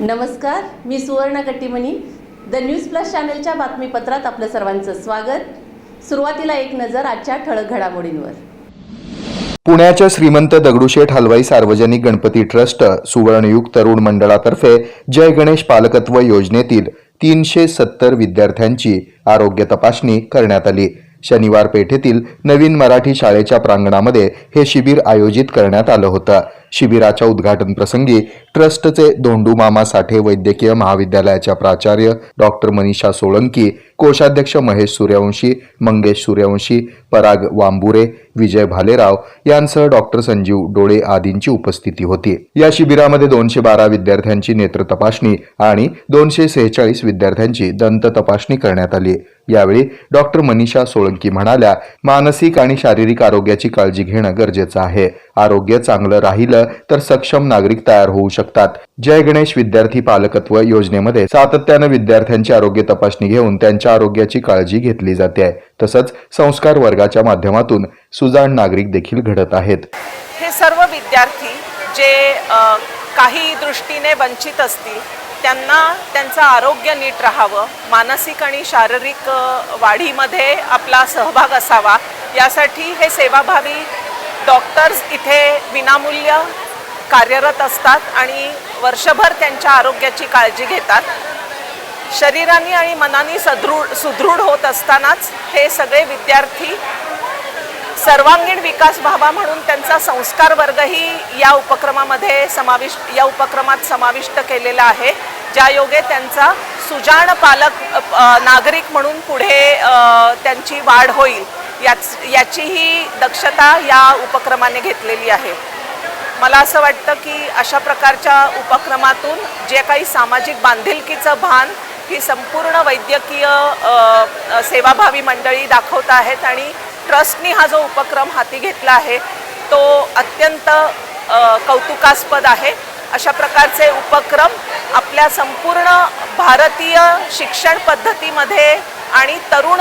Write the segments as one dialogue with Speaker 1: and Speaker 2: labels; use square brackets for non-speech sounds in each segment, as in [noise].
Speaker 1: नमस्कार मी सुवर्ण Kattimani. The news plus चॅनलच्या बातमीपत्रात आपलं सर्वांचं स्वागत. सुरुवातीला एक नजर आजच्या ठळक घडामोडींवर.
Speaker 2: पुण्याच्या श्रीमंत दगडूशेठ हलवाई सार्वजनिक गणपती ट्रस्ट सुवर्णयुग तरुण मंडळातर्फे जय गणेश पालकत्व योजनेतील तीनशे सत्तर विद्यार्थ्यांची आरोग्य तपासणी करण्यात आली. शनिवार पेठेतील नवीन मराठी शाळेच्या प्रांगणामध्ये हे शिबिर आयोजित करण्यात आलं होतं. शिबिराच्या उद्घाटन प्रसंगी ट्रस्टचे धोंडू मामा साठे वैद्यकीय महाविद्यालयाच्या प्राचार्य डॉक्टर मनीषा सोळंकी कोषाध्यक्ष महेश सूर्यवंशी मंगेश सूर्यवंशी पराग वांबुरे विजय भालेराव यांसह डॉक्टर संजीव डोळे आदींची उपस्थिती होती. या शिबिरामध्ये दोनशे बारा विद्यार्थ्यांची नेत्र तपासणी आणि दोनशे सेहेचाळीस विद्यार्थ्यांची दंत तपासणी करण्यात आली. यावेळी डॉक्टर मनीषा सोळंकी म्हणाल्या मानसिक आणि शारीरिक आरोग्याची काळजी घेणं गरजेचं आहे. आरोग्य चांगलं राहिलं तर सक्षम नागरिक तयार होऊ शकतात. जय गणेश विद्यार्थी पालकत्व योजनेमध्ये सातत्यानं विद्यार्थ्यांची आरोग्य तपासणी घेऊन त्यांच्या आरोग्याची काळजी घेतली जाते. तसंच संस्कार वर्गाच्या माध्यमातून सुजाण नागरिक देखील घडत आहेत.
Speaker 3: हे सर्व विद्यार्थी जे काही दृष्टीने वंचित असतील त्यांना त्यांचं आरोग्य नीट राहावं मानसिक आणि शारीरिक वाढीमध्ये आपला सहभाग असावा यासाठी हे सेवाभावी डॉक्टर्स इथे विनामूल्य कार्यरत असतात आणि वर्षभर त्यांच्या आरोग्याची काळजी घेतात. शरीराने आणि मनाने सदृढ सुदृढ होत असतानाच हे सगळे विद्यार्थी सर्वांगीण विकास व्हावा म्हणून त्यांचा संस्कार वर्गही या उपक्रमामध्ये समाविष्ट या उपक्रमात समाविष्ट केलेला आहे. ज्या योगे त्यांचा सुजाण पालक नागरिक म्हणून पुढे त्यांची वाढ होईल याच याचीही दक्षता या उपक्रमाने घेतलेली आहे. मला असं वाटतं की अशा प्रकारच्या उपक्रमातून जे काही सामाजिक बांधिलकीचं भान ही संपूर्ण वैद्यकीय सेवाभावी मंडळी दाखवत आहेत आणि ट्रस्टनी हा जो उपक्रम हाती घेतला आहे तो अत्यंत कौतुकास्पद आहे. अशा प्रकारचे उपक्रम आपल्या संपूर्ण भारतीय शिक्षण पद्धतीमध्ये आणि तरुण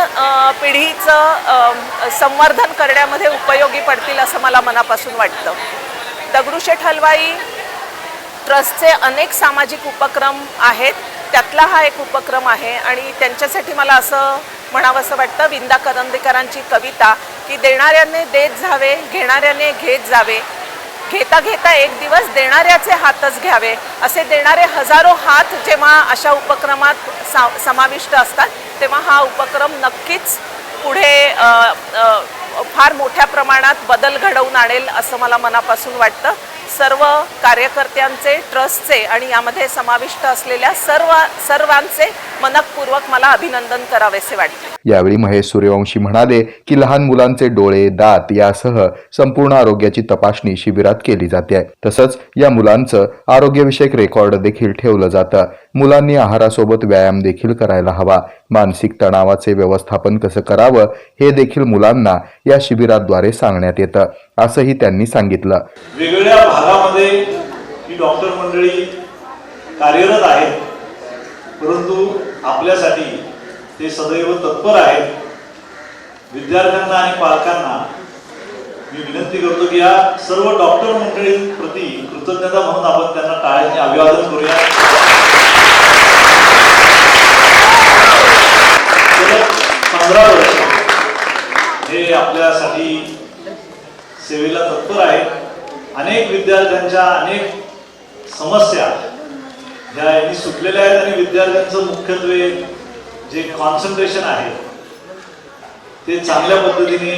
Speaker 3: पिढीचं संवर्धन करण्यामध्ये उपयोगी पडतील असं मला मनापासून वाटतं. दगडूशेठ हलवाई ट्रस्टचे अनेक सामाजिक उपक्रम आहेत. त्यातला हा एक उपक्रम आहे आणि त्यांच्यासाठी मला असं म्हणावंसं वाटतं. विंदा करंदीकरांची कविता की देणाऱ्याने देत जावे घेणाऱ्याने घेत जावे. घेता घेता एक दिवस देणाऱ्याचे हातच घ्यावे. असे देणारे हजारो हात जेव्हा अशा उपक्रमात सा समाविष्ट असतात तेव्हा हा उपक्रम नक्कीच पुढे फार मोठ्या प्रमाणात बदल घडवून आणेल असं मला मनापासून वाटतं. सर्व कार्यकर्त्यांचे ट्रस्टचे आणि यामध्ये समाविष्ट असलेल्या सर्व सर्वांचे मनपूर्वक मला अभिनंदन करावेसे वाटते.
Speaker 2: यावेळी महेश सूर्यवंशी म्हणाले की लहान मुलांचे डोळे दात यासह संपूर्ण आरोग्याची तपासणी शिबिरात केली जाते. तसंच या मुलांचं आरोग्यविषयक रेकॉर्ड देखील ठेवलं जातं. मुलांनी आहारासोबत व्यायाम देखील करायला हवा. मानसिक तणावाचे व्यवस्थापन कसं करावं हे देखील मुलांना या शिबिराद्वारे सांगण्यात येतं असंही त्यांनी सांगितलं.
Speaker 4: वेगवेगळ्या भागामध्ये ही डॉक्टर मंडळी कार्यरत आहे परंतु आपल्यासाठी ते सदैव तत्पर आहेत. विद्यार्थ्यांना आणि पालकांना मी विनंती करतो की या सर्व डॉक्टर मंडळींप्रती कृतज्ञता म्हणून आपण त्यांना टाळ्यांनी अभिवादन करूया गेल्या पंधरा वर्ष हे आपल्यासाठी सेवेला तत्पर आहेत अनेक विद्यार्थ्यांच्या अनेक समस्या ह्या यांनी सुटलेल्या आहेत आणि विद्यार्थ्यांचं मुख्यत्वे जे कॉन्सन्ट्रेशन आहे ते चांगल्या पद्धतीने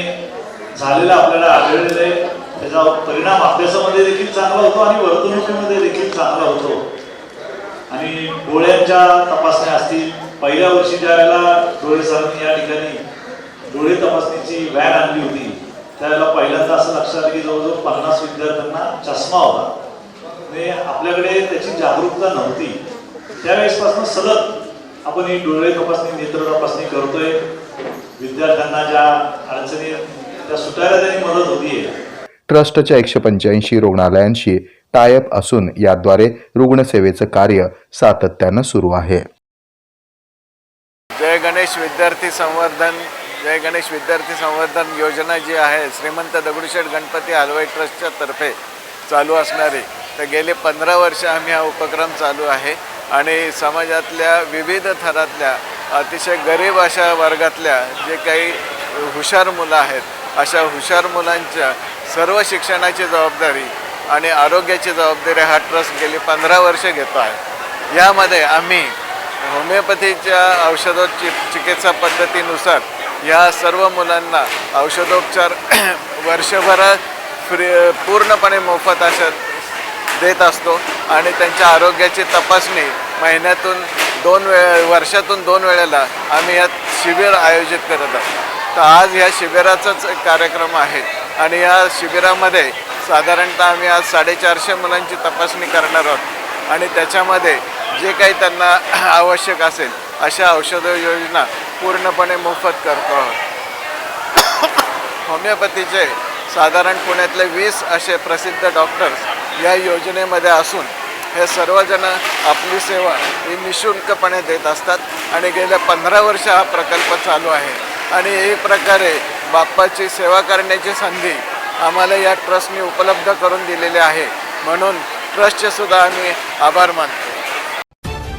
Speaker 4: झालेलं आपल्याला आढळलेलं आहे. त्याचा परिणाम अभ्यासामध्ये देखील चांगला होतो आणि वर्तणुकीमध्ये देखील चांगला होतो. आणि डोळ्यांच्या तपासण्या असतील पहिल्या वर्षी ज्या वेळेला डोळे सरांनी या ठिकाणी डोळे तपासणीची व्हॅन आणली होती त्यावेळेला पहिल्यांदा असं लक्षात आलं की जवळजवळ पन्नास विद्यार्थ्यांना चष्मा होता. म्हणजे आपल्याकडे त्याची जागरूकता नव्हती. त्यावेळेसपासून सलग आपण ही डोळे तपासणी नेत्र तपासणी करतोय. विद्यार्थ्यांना ज्या अडचणी त्या सुटायला त्यांनी मदत होतीये.
Speaker 2: ट्रस्टच्या एकशे पंच्याऐंशी रुग्णालयांशी टायअप असून याद्वारे रुग्णसेवेचं कार्य सातत्यानं सुरू आहे.
Speaker 5: जय गणेश विद्यार्थी संवर्धन जय गणेश विद्यार्थी संवर्धन योजना जी आहे श्रीमंत दगडूशेठ गणपती हलवाई ट्रस्टच्या तर्फे चालू असणारी. तर गेले पंधरा वर्ष आम्ही हा उपक्रम चालू आहे आणि समाजातल्या विविध थरातल्या अतिशय गरीब अशा वर्गातल्या जे काही हुशार मुलं आहेत अशा हुशार मुलांच्या सर्व शिक्षणाची जबाबदारी आणि आरोग्याची जबाबदारी हा ट्रस्ट गेली पंधरा वर्ष घेतो आहे. यामध्ये आम्ही होमिओपॅथीच्या औषधो चिकित्सा पद्धतीनुसार या सर्व मुलांना औषधोपचार [clears throat] वर्षभरात फ्री पूर्णपणे मोफत अशा देत असतो आणि त्यांच्या आरोग्याची तपासणी महिन्यातून दोन वे वर्षातून दोन वेळेला आम्ही यात शिबिर आयोजित करत आहोत. तर आज ह्या शिबिराचाच एक कार्यक्रम आहे आणि या शिबिरामध्ये साधारणतः आम्ही आज साडेचारशे मुलांची तपासणी करणार आहोत आणि त्याच्यामध्ये जे काही त्यांना [clears throat] आवश्यक असेल अशा औषध योजना पूर्णपणे मोफत करतो आहोत. होमिओपॅथीचे साधारण पुण्यातले वीस असे प्रसिद्ध डॉक्टर्स या योजनेमध्ये असून हे सर्वजण आपली सेवा ही निशुल्कपणे देत असतात आणि गेल्या पंधरा वर्ष हा प्रकल्प चालू आहे. आणि एक प्रकारे बाप्पाची सेवा करण्याची संधी आम्हाला या ट्रस्टने उपलब्ध करून दिलेली आहे. म्हणून ट्रस्टचे सुद्धा आम्ही आभार मानतो.